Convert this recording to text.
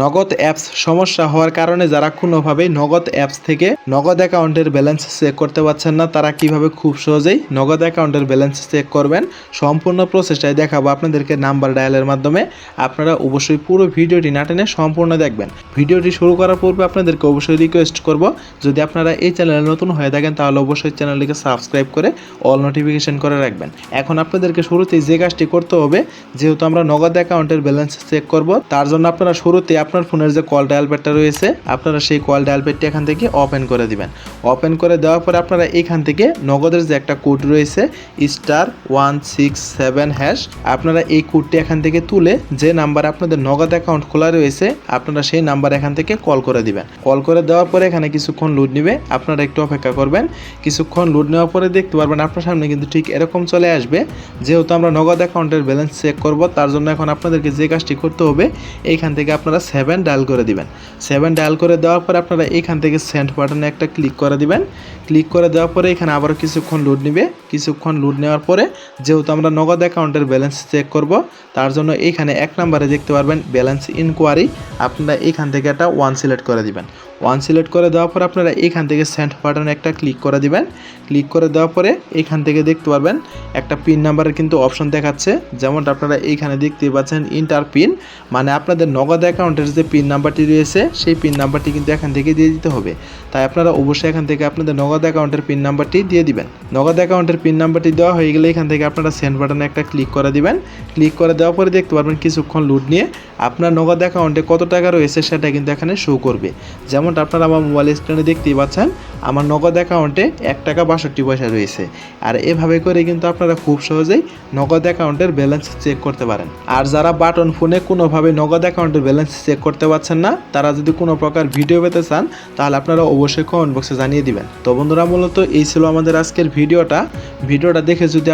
নগদ অ্যাপস সমস্যা হওয়ার কারণে যারা কোনোভাবেই নগদ অ্যাপস থেকে নগদ অ্যাকাউন্টের ব্যালেন্স চেক করতে পারছেন না, তারা কীভাবে খুব সহজেই নগদ অ্যাকাউন্টের ব্যালেন্স চেক করবেন, সম্পূর্ণ প্রসেসটাই দেখাবো আপনাদেরকে নাম্বার ডায়ালের মাধ্যমে। আপনারা অবশ্যই পুরো ভিডিওটি না টেনে সম্পূর্ণ দেখবেন। ভিডিওটি শুরু করার পূর্বে আপনাদেরকে অবশ্যই রিকোয়েস্ট করব, যদি আপনারা এই চ্যানেলে নতুন হয়ে থাকেন, তাহলে অবশ্যই চ্যানেলটিকে সাবস্ক্রাইব করে অল নোটিফিকেশন করে রাখবেন। এখন আপনাদেরকে শুরুতেই যে কাজটি করতে হবে, যেহেতু আমরা নগদ অ্যাকাউন্টের ব্যালেন্স চেক করব, তার জন্য আপনারা শুরুতে আপনার ফোনের যে কল ডায়াল প্যাডটা রয়েছে, আপনারা সেই কল ডায়াল প্যাডটি এখান থেকে ওপেন করে দিবেন। ওপেন করে দেওয়ার পরে আপনারা এখান থেকে নগদের যে একটা কোড রয়েছে, star one six seven hash, আপনারা এই কোডটি এখান থেকে তুলে যে নাম্বার আপনাদের নগদ অ্যাকাউন্ট খোলা রয়েছে, আপনারা সেই নাম্বার এখান থেকে কল করে দিবেন। কল করে দেওয়ার পরে এখানে কিছুক্ষণ লোড নেবে, আপনারা একটু অপেক্ষা করবেন। কিছুক্ষণ লোড নেওয়ার পরে দেখতে পারবেন আপনার সামনে কিন্তু ঠিক এরকম চলে আসবে, যেহেতু আমরা নগদ অ্যাকাউন্টের ব্যালেন্স চেক করব, তার জন্য এখন আপনাদেরকে যে কাজটি করতে হবে, এইখান থেকে আপনারা সেভেন ডায়াল করে দিবেন। সেভেন ডায়াল করে দেওয়ার পরে আপনারা এখান থেকে সেন্ড বাটনে একটা ক্লিক করে দিবেন। ক্লিক করে দেওয়ার পরে এখানে আবারও কিছুক্ষণ লোড নেবে। কিছুক্ষণ লোড নেওয়ার পরে যেহেতু আমরা নগদ অ্যাকাউন্টের ব্যালেন্স চেক করব, তার জন্য এইখানে এক নম্বরে দেখতে পারবেন ব্যালেন্স ইনকোয়ারি আপনারা এইখান থেকে একটা ওয়ান সিলেক্ট করে দিবেন। ওয়ান সিলেক্ট করে দেওয়ার পর আপনারা এখান থেকে সেন্ড বাটনে একটা ক্লিক করে দিবেন। ক্লিক করে দেওয়ার পরে এখান থেকে দেখতে পারবেন একটা পিন নাম্বারের কিন্তু অপশন দেখাচ্ছে। যেমনটা আপনারা এইখানে দেখতে পাচ্ছেন ইন্টার পিন মানে আপনাদের নগদ অ্যাকাউন্টের যে পিন নাম্বারটি রয়েছে, সেই পিন নাম্বারটি কিন্তু এখান থেকে দিয়ে দিতে হবে। তাই আপনারা অবশ্যই এখান থেকে আপনাদের নগদ অ্যাকাউন্টের পিন নাম্বারটি দিয়ে দিবেন। নগদ অ্যাকাউন্টের পিন নাম্বারটি দেওয়া হয়ে গেলে এখান থেকে আপনারা সেন্ড বাটনে একটা ক্লিক করে দিবেন। ক্লিক করে দেওয়ার পরে দেখতে পারবেন কিছুক্ষণ লুট নিয়ে আপনার নগদ অ্যাকাউন্টে কত টাকা রয়েছে সেটা কিন্তু এখানে শো করবে। যেমনটা আপনারা আমার মোবাইল স্ক্রিনে দেখতেই পাচ্ছেন, আমার নগদ অ্যাকাউন্টে এক টাকা বাষট্টি পয়সা রয়েছে। আর এভাবে করে কিন্তু আপনারা খুব সহজেই নগদ অ্যাকাউন্টের ব্যালেন্স চেক করতে পারেন। আর যারা বাটন ফোনে কোনোভাবে নগদ অ্যাকাউন্টের ব্যালেন্স চেক করতে পারছেন না, তারা যদি কোনো প্রকার ভিডিও পেতে চান, তাহলে আপনারা অবশ্যই কমেন্ট বক্সে জানিয়ে দিবেন। তো বন্ধুরা, মূলত এই ছিল আমাদের আজকের ভিডিওটা। ভিডিওটা দেখে যদি